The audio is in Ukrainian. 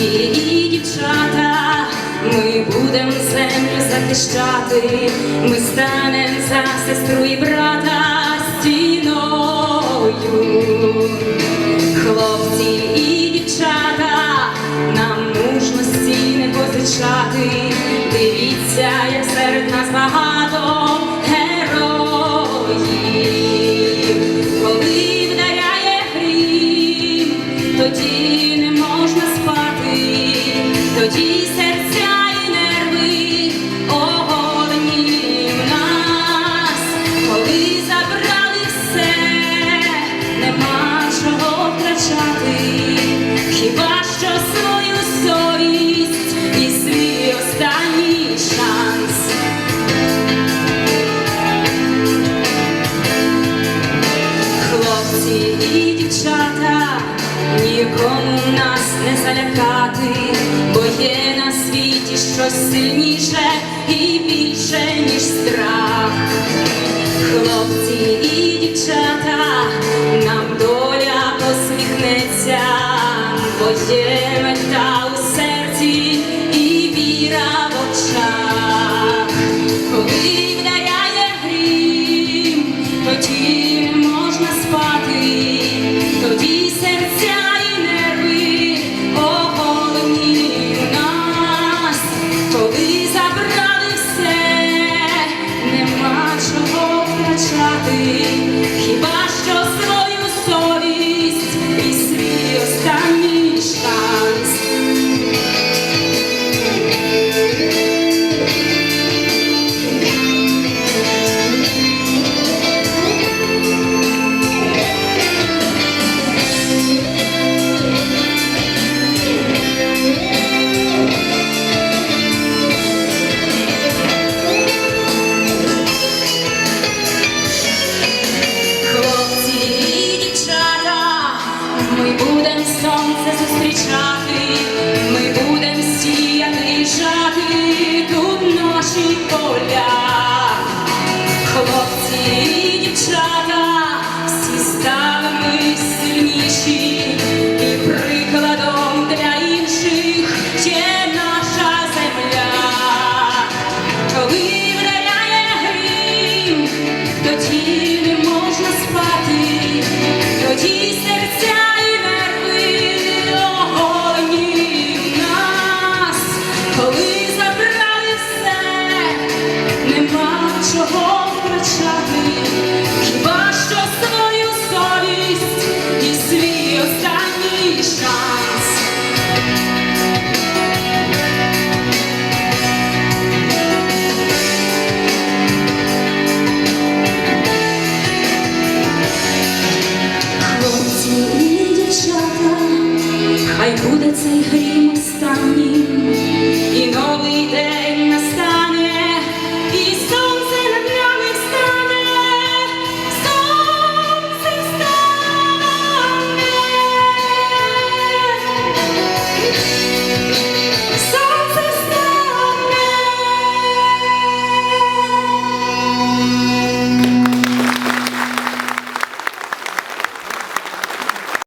Хлопці і дівчата, ми будем землю захищати, ми станем за сестру і брата стіною. Хлопці і дівчата, нам мужності не позичати. Дивіться, як серед нас багато тоді серця і нерви оголені в нас, коли забрали все, нема чого втрачати, хіба що свою совість і свій останній шанс. Хлопці і дівчата, нікому нас не залякати, щось сильніше і більше, ніж страх. Хлопці і дівчата, нам доля посміхнеться, бо є мета стали ми сильніші, хай буде цей грім останній.